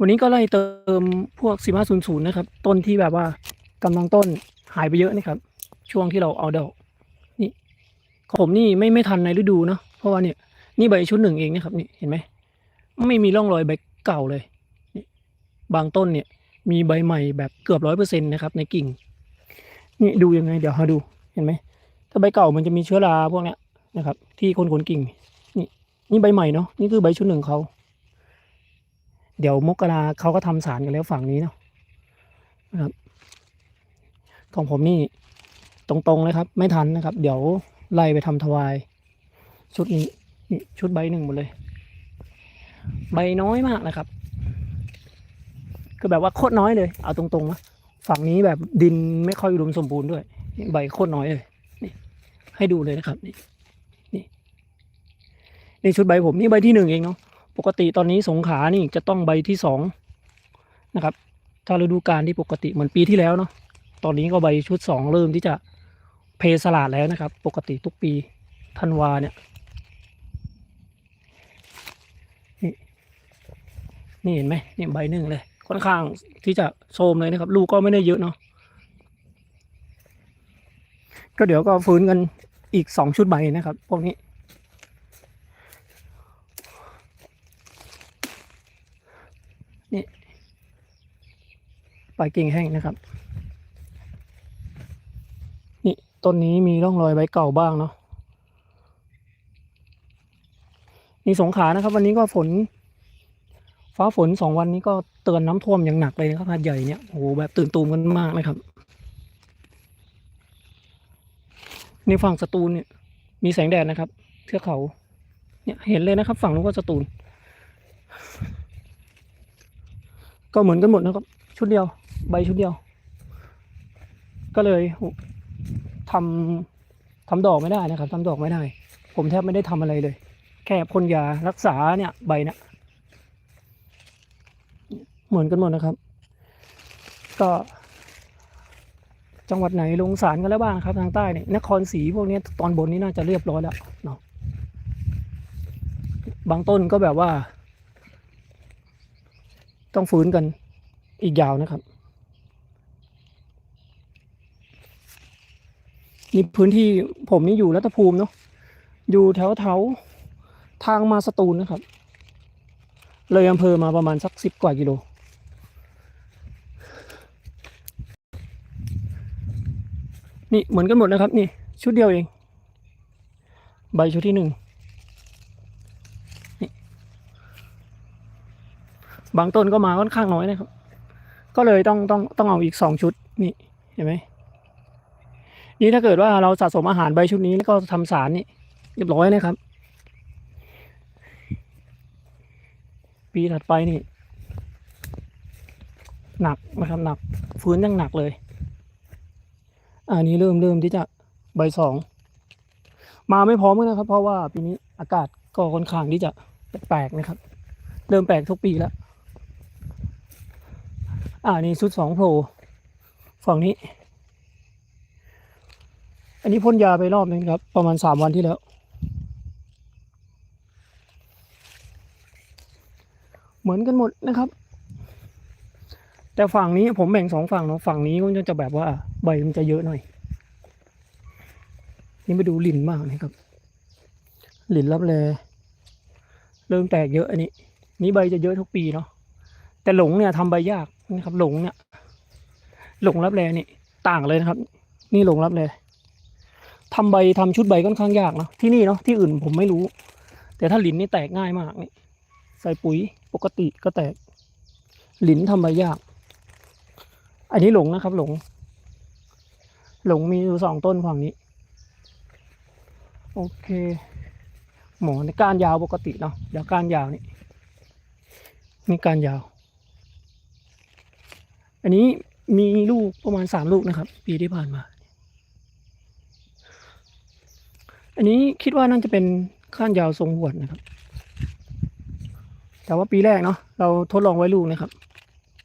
วันนี้ก็ไล่เติมพวกสิบห้าศูนย์นะครับ ต้นที่แบบว่ากำลังต้นหายไปเยอะนะครับ ช่วงที่เราเอาดอก นี่ของผมนี่ไม่ไม่ทันในฤดูเนาะเพราะว่าเนี่ยนี่ใบชุดหนึ่งเองนะครับนี่เห็นไหมไม่มีร่องรอยใบเก่าเลยนี่บางต้นเนี่ยมีใบใหม่แบบเกือบร้อยเปอร์เซ็นต์นะครับ ในกิ่ง นี่ดูยังไง เดี๋ยวหาดูเห็นไหมถ้าใบเก่ามันจะมีเชื้อราพวกเนี้ยนะครับ ที่คนขนกิ่ง นี่นี่ใบใหม่เนาะนี่คือใบชุดหนึ่งเขา เดี๋ยวมกราเขาก็ทำสารกันแล้วฝั่งนี้เนาะนะครับ ของผมนี่ตรงๆเลยครับ ไม่ทันนะครับ เดี๋ยวไล่ไปทำทวาย ชุดนี้นี่ชุดใบหนึ่งหมดเลย ใบน้อยมากนะครับ คือแบบว่าโคตรน้อยเลย เอาตรงๆนะฝั่งนี้แบบดินไม่ค่อยอุดมสมบูรณ์ด้วยใบโคตรน้อยเลยนี่ให้ดูเลยนะครับนี่นี่ในชุดใบผมนี่ใบที่หนึ่งเองเนาะ ปกติตอนนี้สงขานี่จะต้องใบที่สองนะครับ ถ้าฤดูกาลที่ปกติเหมือนปีที่แล้วเนาะตอนนี้ก็ใบชุดสองเริ่มที่จะเพสลาดแล้วนะครับ ปกติทุกปีธันวาเนี่ยนี่นี่เห็นไหมนี่ใบหนึ่งเลย ค่อนข้างที่จะโทรมเลยนะครับ ลูกก็ไม่ได้เยอะเนาะก็เดี๋ยวก็ฟื้นกันอีกสองชุดใบนะครับ พวกนี้ ปลายกิ่งแห้งนะครับ นี่ต้นนี้มีร่องรอยใบเก่าบ้างเนาะนี่สงขานะครับ วันนี้ก็ฝน ฟ้าฝนสองวันนี้ก็เตือนน้ำท่วมอย่างหนักเลยนะครับหาดใหญ่เนี่ยโอ้โหแบบตื่นตูมกันมากนะครับในฝั่งสตูลเนี่ย มีแสงแดดนะครับ เทือกเขา เนี่ยเห็นเลยนะครับ ฝั่งนู้นก็สตูลก็เหมือนกันหมดนะครับ ชุดเดียว ใบชุดเดียว ก็เลยทำทำดอกไม่ได้นะครับทำดอกไม่ได้ ผมแทบไม่ได้ทำอะไรเลย แค่พ่นยารักษาเนี่ยใบเนี่ยเหมือนกันหมดนะครับ ก็จังหวัดไหนลงสารกันแล้วบ้างครับ ทางใต้เนี่ยนครศรีพวกนี้ตอนบนนี้น่าจะเรียบร้อยแล้วเนาะบางต้นก็แบบว่า ต้องฟื้นกันอีกยาวนะครับ นี่พื้นที่ผมนี่อยู่รัตภูมิเนาะอยู่แถวแถวทางมาสตูลนะครับ เลยอำเภอมาประมาณสักสิบกว่ากิโล นี่เหมือนกันหมดนะครับ นี่ชุดเดียวเอง ใบชุดที่หนึ่งบางต้นก็มาค่อนข้างน้อยนะครับ ก็เลยต้องต้องต้องเอาอีกสองชุดนี่เห็นไหม นี่ถ้าเกิดว่าเราสะสมอาหารใบชุดนี้แล้วก็ทำสารนี่เรียบร้อยนะครับ ปีถัดไปนี่ หนักนะครับหนักฟื้นยังหนักเลย อันนี้เริ่มเริ่มที่จะใบสองมาไม่พร้อมกันนะครับ เพราะว่าปีนี้อากาศก็ค่อนข้างที่จะแปลกๆนะครับ เริ่มแปลกทุกปีแล้วอ่านี่ชุดสองโผล่ฝั่งนี้ อันนี้พ่นยาไปรอบนึงครับ ประมาณสามวันที่แล้ว เหมือนกันหมดนะครับ แต่ฝั่งนี้ผมแบ่งสองฝั่งเนาะฝั่งนี้ก็จะแบบว่าใบมันจะเยอะหน่อย นี่มาดูหลินมากนะครับหลินรับแลเริ่มแตกเยอะอันนี้ นี้ใบจะเยอะทุกปีเนาะแต่หลงเนี่ยทำใบยากนะครับ หลงเนี่ย หลงรับแลนี่ต่างเลยนะครับ นี่หลงรับแล ทำใบทำชุดใบค่อนข้างยากนะที่นี่เนาะที่อื่นผมไม่รู้ แต่ถ้าหลินนี่แตกง่ายมากนี่ใส่ปุ๋ยปกติก็แตก หลินทำใบยาก อันนี้หลงนะครับ หลง หลงมีอยู่สองต้นฝั่งนี้ โอเค หมอในก้านยาวปกติเนาะเดี๋ยวก้านยาวนี่นี่ก้านยาว อันนี้มีลูกประมาณสามลูกนะครับ ปีที่ผ่านมา อันนี้คิดว่าน่าจะเป็นก้านยาวทรงหวดนะครับ แต่ว่าปีแรกเนาะเราทดลองไว้ลูกนะครับ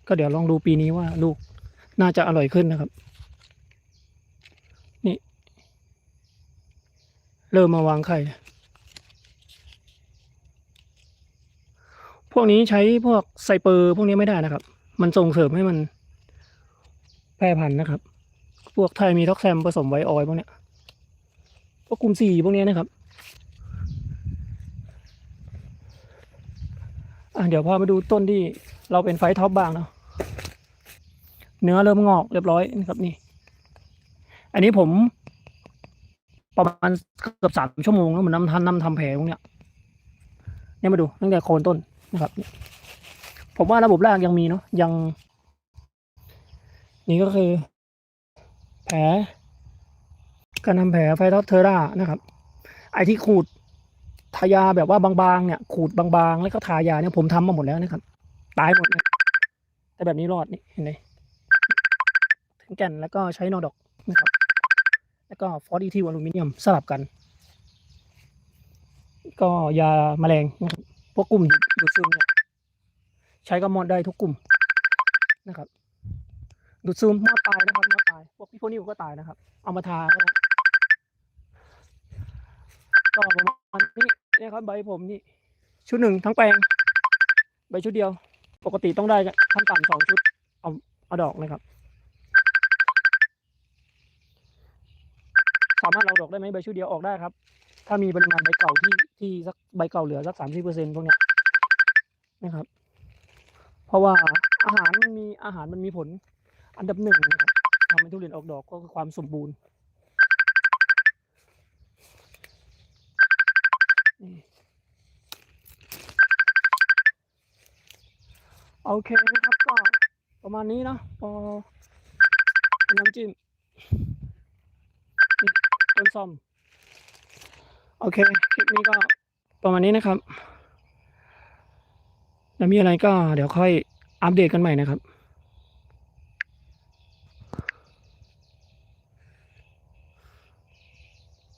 ก็เดี๋ยวลองดูปีนี้ว่าลูกน่าจะอร่อยขึ้นนะครับ นี่ เริ่มมาวางไข่ พวกนี้ใช้พวกไซเปอร์พวกนี้ไม่ได้นะครับ มันส่งเสริมให้มันแพร่พันธุ์นะครับ พวกไทยมีท็อกแซมผสมไวออยพวกเนี้ย กกลุ่มสี่พวกนี้นะครับอะเดี๋ยวพามาดูต้นที่เราเป็นไฟท็อปบ้างเนาะเนื้อเริ่มงอกเรียบร้อยนะครับนี่ อันนี้ผม ประมาณเกือบสามชั่วโมงแล้วเหมือนน้ำทันน้ำทำแผลพวกเนี้ยเนี่ยมาดูตั้งแต่โคนต้นนะครับ ผมว่าระบบรากยังมีเนาะยัง นี่ก็คือ แผล การทำแผลไฟท็อปเทอร่านะครับ ไอที่ขูดทายาแบบว่าบางๆเนี่ย ขูดบางๆ แล้วก็ทายาเนี่ยผมทำมาหมดแล้วนะครับ ตายหมดเลยแต่แบบนี้รอดนี่เห็นไหมถึงแก่นแล้วก็ใช้นอดอกนะครับ แล้วก็ฟอสอีทิวอลูมิเนียมสลับกัน ก็ยาแมลงนะครับพวกกลุ่มดูดซึมเนี่ยใช้กับมอดได้ทุกกลุ่มนะครับดูดซึมมอดตายนะครับมอดตายพวกพี่พวกนี้ก็ตายนะครับ เอามาทาก็ได้ ก็ประมาณนี้เนี่ยครับใบผมนี่ ชุดหนึ่งทั้งแปลง ใบชุดเดียว ปกติต้องได้ขั้นต่ำสองชุด เอาเอาดอกนะครับ สามารถเอาดอกได้ไหมใบชุดเดียวออกได้ครับ ถ้ามีปริมาณใบเก่าที่ที่สักใบเก่าเหลือสักสามสิบเปอร์เซ็นต์พวกนี้นะครับ เพราะว่าอาหารมันมีอาหารมันมีผลอันดับหนึ่งนะครับทำให้ทุเรียนออกดอกก็คือความสมบูรณ์ โอเคนะครับก็ประมาณนี้เนาะพอเป็นน้ำจิ้มนี่ต้นซอม โอเค คลิปนี้ก็ประมาณนี้นะครับ แล้วมีอะไรก็เดี๋ยวค่อยอัปเดตกันใหม่นะครับ